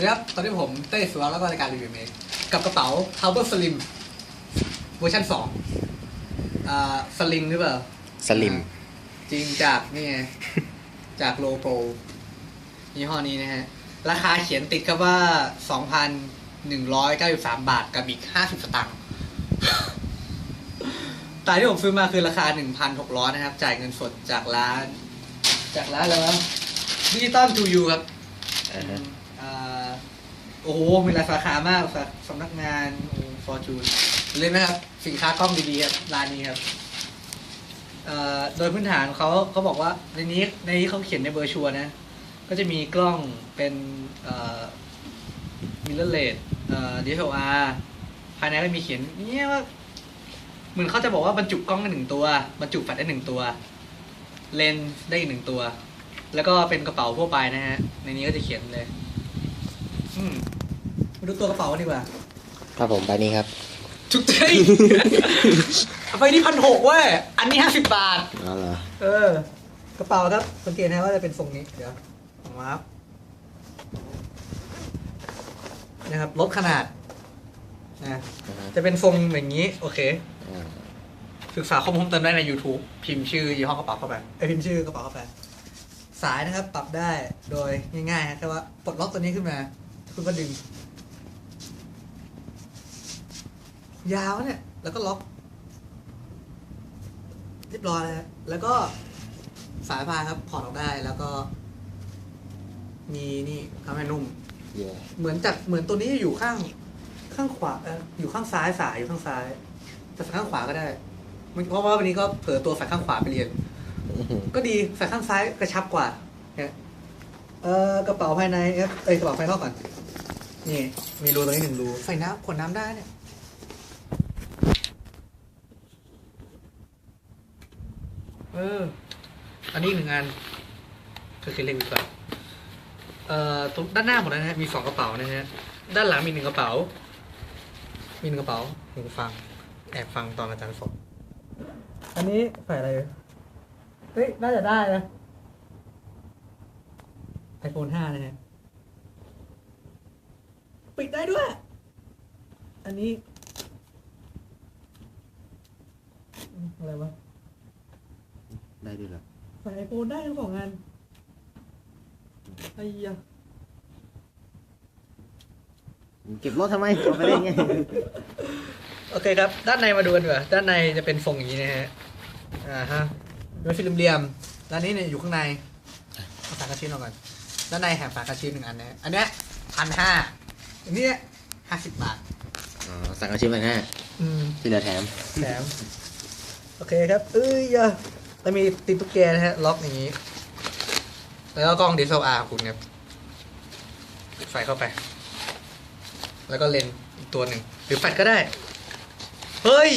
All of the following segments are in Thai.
วัสดีครับ ตอนนี้ผมเต้สุวัสดิ์แล้วก็รายการรีวิวเมคกับกระเป๋า h a r b o r Slim เวอร์ชันสองอ่าสลิงหรือเปล่า สลิม จริงจากนี่ไง จากโลโปรยี่ห้อนี้นะฮะ ราคาเขียนติดครับว่า 2,193 บาทกับอีก 50 สตางค์ตายที่ผมซื้อมาคือราคา 1,600 นะครับ จ่ายเงินสดจากร้าน จากร้านแล้วดิจิตอลทูยูครับ อ่าฮะอ่า โอ้โห มีหลายสาขามากสาสำนักงานฟอร์จูนเลยนะครับ สินค้ากล้องดีๆครับร้านนี้ครับเอ่อโดยพื้นฐานเขาเขาบอกว่าในนี้ในนี้เขาเขียนในเบอร์ชัวนะ ก็จะมีกล้องเป็นเอ่อมิเลอร์เลดเอ่อ DSLR ภายในก็มีเขียนเนี่ยว่าเหมือนเขาจะบอกว่าบรรจุกล้องได้หนึ่งตัว บรรจุแฟลชได้หนึ่งตัว เลนส์ได้อีกหนึ่งตัว แล้วก็เป็นกระเป๋าทั่วไปนะฮะ ในนี้ก็จะเขียนเลย อืมมาดูตัวกระเป๋ากันดีกว่าครับผมไปนี้ครับจุกใจเอาไปนี่พันหกเว้ย อันนี้ห้าสิบบาท อ๋อเหรอเออ กระเป๋าครับ สังเกตนะว่าจะเป็นทรงนี้ เดี๋ยวออกมาครับนะครับลดขนาดนะอ่าฮะจะเป็นทรงอย่างนี้ โอเคอ่าศึกษาข้อมูลเพิ่มเติมได้ใน YouTube พิมพ์ชื่อยี่ห้อกระเป๋าเข้าไปไอยพิมพ์ชื่อกระเป๋าเข้าไปสายนะครับ ปรับได้โดยง่ายๆฮะแค่ว่าปลดล็อกตัวนี้ขึ้นมา คุณก็ดึง ยาวเนี่ย แล้วก็ล็อก เรียบร้อยแล้วฮะแล้วก็สายพายครับถอดออกได้แล้วก็ มีนี่ทำให้นุ่มเย่เหมือนจากเหมือนตัวนี้อยู่ข้าง ข้างขวาเอ่ออยู่ข้างซ้ายสายอยู่ข้างซ้ายแต่ใส่ข้างขวาก็ได้มันเพราะว่าวันนี้ก็เผลอตัวใส่ข้างขวาไปเรียนอื้อหือก็ดีใส่ข้างซ้ายกระชับกว่าเนี่ยเอ่อกระเป๋าภายในเอ้ยเอ้ยกระเป๋าภายนอกก่อน นี่มีรูตรงนี้หนึ่งรูใส่น้ำขวดน้ำได้เนี่ย เออ อันนี้หนึ่งอันก็คือเล็กดีกว่าเอ่อตรงด้านหน้าหมดแล้วนะฮะ มีสองกระเป๋านะฮะ ด้านหลังมีหนึ่งกระเป๋า มีหนึ่งกระเป๋าหูฟัง แอบฟังตอนอาจารย์สอนอันนี้ใส่อะไร เฮ้ย น่าจะได้นะไอโฟนห้านะฮะ ปิดได้ด้วย อันนี้อืมอะไรวะได้ด้วยเหรอใส่ไอโฟนได้ทั้งสองงานไอ้ยะเก็บรถทำไมเอาไปได้ไงโอเคครับ ด้านในมาดูกันดีกว่าด้านในจะเป็นทรงอย่างนี้นะฮะ อ่าฮะเป็นฟิล์มเหลี่ยมด้านนี้เนี่ยอยู่ข้างในเอาฝากระชิ้นออกก่อนด้านในแถมฝากระชิ้นหนึ่งอันนะฮะอันเนี้ยพันห้า อันเนี้ห้าสิบบาท อ๋อสั่งอาชีพมาห้าอืมที่เหลือแถม แถมโอเคครับ เอ้ยยะแล้วมีติดตุ๊กแกนะฮะ ล็อกอย่างนี้ แล้วก็กล้อง DSLR ของคุณครับ ใส่เข้าไป แล้วก็เลนส์อีกตัวหนึ่งหรือแฟลชก็ได้ เฮ้ย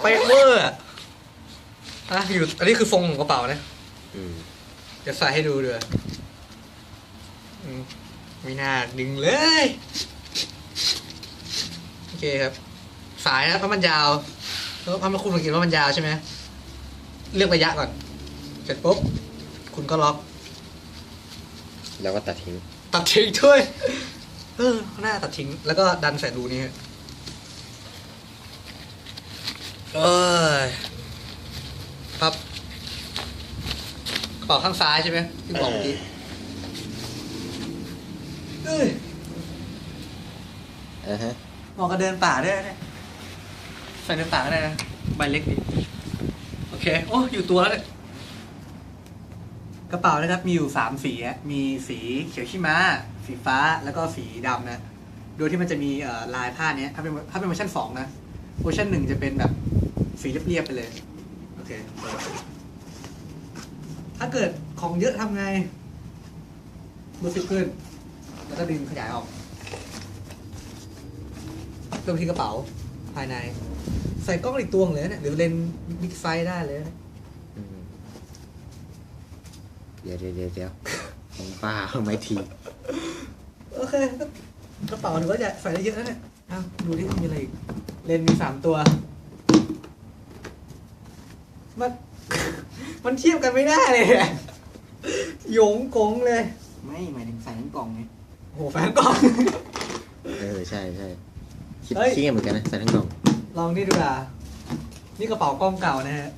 ไปะเวอร์อะอะอยู่ อันนี้คือทรงของกระเป๋านะ อืม เดี๋ยวใส่ให้ดูด้วยอืม ไม่น่าดึงเลย โอเคครับ สายนะเพราะมันยาวแล้วพอมาคุณสังเกตว่ามันยาวใช่ไหมเลือกระยะก่อน เสร็จปุ๊บ คุณก็ล็อก แล้วก็ตัดทิ้ง ตัดทิ้งด้วย เออหน้าตัดทิ้ง แล้วก็ดันใส่รูนี้ฮะเอยครับกระเป๋าข้างซ้ายใช่ไหมที่บอกเมื่อกี้ เอ้ยอ่าฮะเหมาะกับเดินป่าด้วยนะเนี่ยใส่เดินป่าก็ได้นะใบเล็กดีโอเคโอ้อยู่ตัวแล้วเนี่ยกระเป๋านะครับมีอยู่สามสีอะมีสีเขียวขี้ม้า สีฟ้าแล้วก็สีดำนะ โดยที่มันจะมีเอ่อลายผ้าเนี้ยถ้าเป็นถ้าเป็นเวอร์ชันสองนะเวอร์ชันหนึ่งจะเป็นแบบสีเรียบๆไปเลย โอเคถ้าเกิดของเยอะทำไงรูดซิปขึ้น แล้วก็ดึงขยายออกเพิ่มที่กระเป๋าภายใน ใส่กล้องอีกตัวหนึ่งเลยนะเนี่ยหรือเลนส์บิ๊กไซส์ได้เลยนะอืมเดี๋ยวเดี๋ยวเดี๋ยวเดี๋ยวของป้าไม่ทีโอเคก็กระเป๋าถือว่าใหญ่ใส่ได้เยอะนะเนี่ยอ้าวดูที่มีอะไรอีกเลนส์มีสามตัว มัน มันเทียบกันไม่ได้เลยอะหยงกงเลย ไม่หมายถึง หแฟนกล้อง เออใช่ใช่คิดเฮ้ย คิดเหมือนกันนะใส่ทั้งกล่องลองนี่ดูอะนี่กระเป๋ากล้องเก่านะฮะ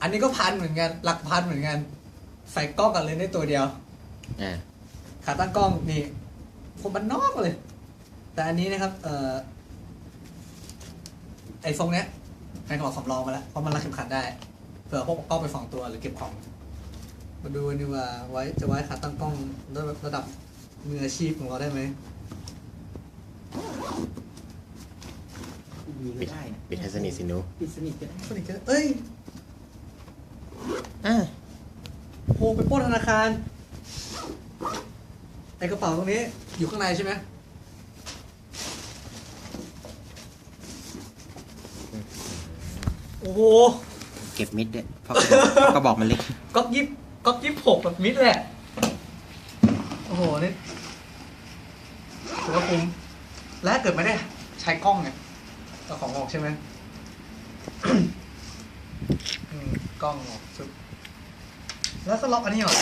อันนี้ก็พันเหมือนกัน หลักพันเหมือนกัน ใส่กล้องกันเลยได้ตัวเดียว อ่าขาตั้งกล้องนี่ผมมันนอกเลย แต่อันนี้นะครับ เอ่อ ไอ้ทรงเนี้ยแฟนกระบอกสำรองมาแล้วเพราะมันรัดเข็มขัดได้ เผื่อพวกกล้องไปสองตัวหรือเก็บของ มาดูกันดีกว่าไว้จะไว้ขาตั้งกล้องระดับมืออาชีพของเราได้ไหมมีก็ได้นะปิดให้สนิทสิหนูปิดสนิทก็ได้สนิทกันเอ้ยอ่าโหไปปล้นธนาคารไอกระเป๋าตรงนี้อยู่ข้างในใช่ไหมโอ้โห เก็บมิดด้วยเพราะเพราะกระบอกมันเล็ก ก๊อกยิบ ก๊อกยิบหกแบบมิดแหละ โอ้โห นี่ถือว่าคุ้ม และถ้าเกิดไม่ได้ใช้กล้องเนี่ยเอาของออกใช่ไหมอืมกล้องออกชุบแล้วก็ล็อกอันนี้ออก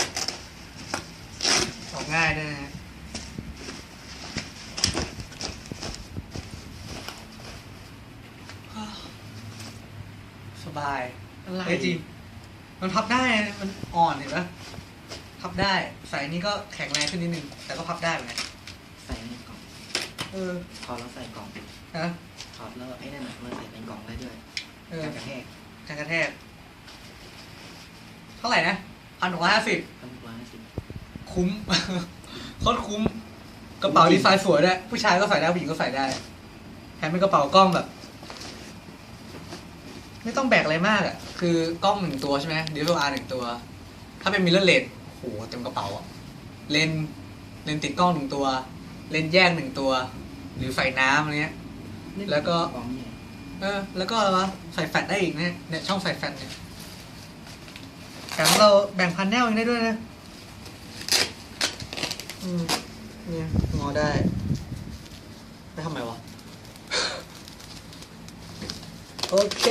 ออกง่ายด้วยนะฮะสบายอะไรเอ้ยจริง มันพับได้นะมันอ่อนเห็นปะพับได้ใส่นี่ก็แข็งแรงขึ้นนิดนึง แต่ก็พับได้เหมือนกันใส่ในกล่องเออ ถอดแล้วใส่กล่องฮะ ถอดแล้วไอ้นั่นน่ะมันใส่ในกล่องได้ด้วยเออการกระแทกการกระแทก เท่าไหร่นะพันหกร้อยห้าสิบ พันกว่าสิบคุ้ม โคตรคุ้ม กระเป๋าดีไซน์สวยด้วยผู้ชายก็ใส่ได้ผู้หญิงก็ใส่ได้แถมเป็นกระเป๋ากล้องแบบ ไม่ต้องแบกอะไรมากอะ คือกล้องหนึ่งตัวใช่ไหม DSLR หนึ่งตัว ถ้าเป็นมิเรอร์เลนโหเต็มกระเป๋าอะเลนส์เลนส์ติดกล้องหนึ่งตัว เลนส์แยกหนึ่งตัว หรือใส่น้ำอะไรเงี้ย แล้วก็กล่องเนี่ยเออ แล้วก็อะไรวะใส่แฟลชได้อีกเนี่ยเนี่ยช่องใส่แฟลชเนี่ยแถมเราแบ่งพันแนลเองได้ด้วยนะ อืมเนี่ยงอได้ ไปทำไมวะ โอเค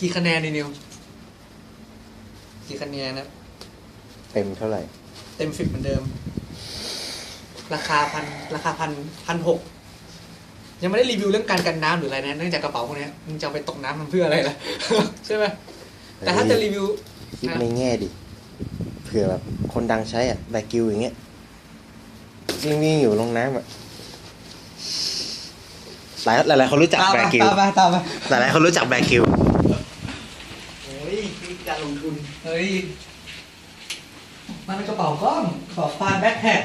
กี่คะแนนดีนิว กี่คะแนนนะ เต็มเท่าไหร่ เต็มสิบเหมือนเดิม ราคาพันราคาพันพันหกยังไม่ได้รีวิวเรื่องการกันน้ำหรืออะไรนะเนื่องจากกระเป๋าพวกเนี้ยมึงจะเอาไปตกน้ำมันเพื่ออะไรล่ะ ใช่ไหมแต่ถ้าจะรีวิวคิดในแง่ดิเผื่อแบบคนดังใช้อะแบกิวอย่างเงี้ยวิ่งวิ่งอยู่ลงน้ำอะ หลายหลายหลายคนรู้จักตามแบมากิวตามมาตามมาหลายหลายคนรู้จักแบกิวโอ้ยนี่การลงทุนเฮ้ย มันเป็นกระเป๋ากล้องกระเป๋าฟานแบ็คแพ็ค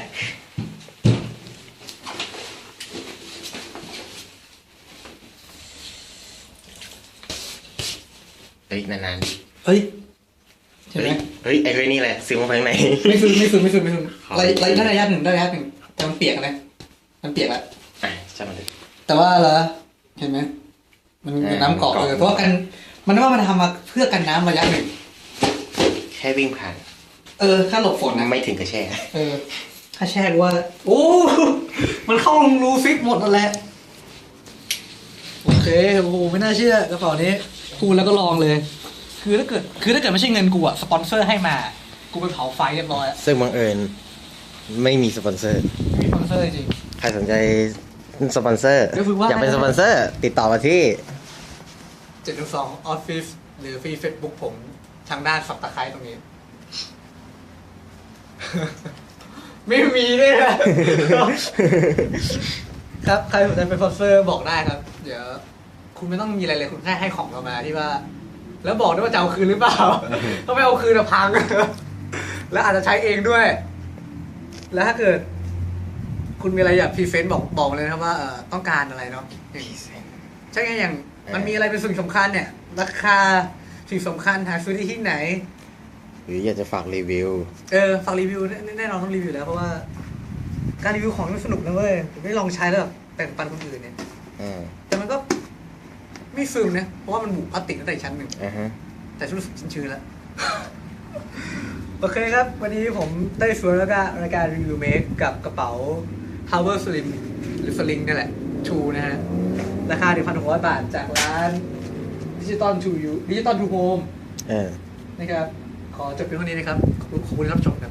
เฮ้ยนานๆดิเฮ้ยเห็นเฮ้ไหมยเฮ้ยไอ้เฮ้ยนี่แหละซื้อมาข้างในไม่ซึมไม่ซึมไม่ซึมไม่ซึมขอไรไรได้ระยะหนึ่งได้ระยะหนึ่งแต่มันเปียกนะมันเปียกแล้วอะช่างมันเถอะ แต่ว่าละเห็นไหมมันเป็นน้ำเกาะเออเออเพราะว่ากัน มันว่ามันทำมาเพื่อกันน้ำระยะหนึ่งแค่วิ่งผ่าน เออค่าหลบฝนนะไม่ถึงกระแช่ เออ ถ้าแช่กว่า โอ้ มันเข้าลงรูฟิตหมดนั่นแหละ โอเคโอ้โหไม่น่าเชื่อกระเป๋านี้ กูแล้วก็ลองเลย คือถ้าเกิด คือถ้าเกิดไม่ใช่เงินกูอะสปอนเซอร์ให้มา กูไปเผาไฟเรียบร้อยอะซึ่งบังเอิญไม่มีสปอนเซอร์มีสปอนเซอร์จริง ใครสนใจ สปอนเซอร์ก็คือว่า อยากเป็นสปอนเซอร์ ติดต่อมาที่เจ็ดสองออฟฟิศหรือฟรีเฟซบุ๊กผมทางด้านสับตะไคร้ตรงนี้ ไม่มีด้วยนะ ครับใครสนใจเป็นสปอนเซอร์บอกได้ครับ เดี๋ยว คุณไม่ต้องมีอะไรเลยคุณแค่ให้ของเรามาที่ว่า แล้วบอกด้วยว่าจะเอาคืนหรือเปล่า ถ้าไม่เอาคืนจะพัง แล้วอาจจะใช้เองด้วย แล้วถ้าเกิด คุณมีอะไรอยากพรีเซนต์บอกบอกมาเลยนะครับว่าเอ่อต้องการอะไรเนาะใช่ไงอย่างมันมีอะไรเป็นสิ่งสำคัญเนี่ย ราคาสิ่งสำคัญหาซื้อที่ที่ไหน หรืออยากจะฝากรีวิว เออฝากรีวิวแน่แน่นอนต้องรีวิวแล้วเพราะว่า การรีวิวของมันสนุกนะเว้ยผมได้ลองใช้แล้วแบบแบ่งปันคนอื่นเนี่ย อ่าแต่มันก็ไม่ซึมนะ เพราะว่ามันบุพลาสติกตั้งแต่ชั้นหนึ่ง อ่าฮะ แต่รู้สึกชื้นๆแล้ว โอเคครับ วันนี้ผมได้สวนแล้วก็รายการรีวิวเมคกับกระเป๋า Power Slim หรือ Sling นี่แหละชูนะฮะ ราคา 1,600 บาทจากร้านดิจิตอลทูยูดิจิตอลทูโฮมเออนะครับขขอจบเพียงเท่านี้นะครับ ขอบคุณขอบคุณที่รับชมครับ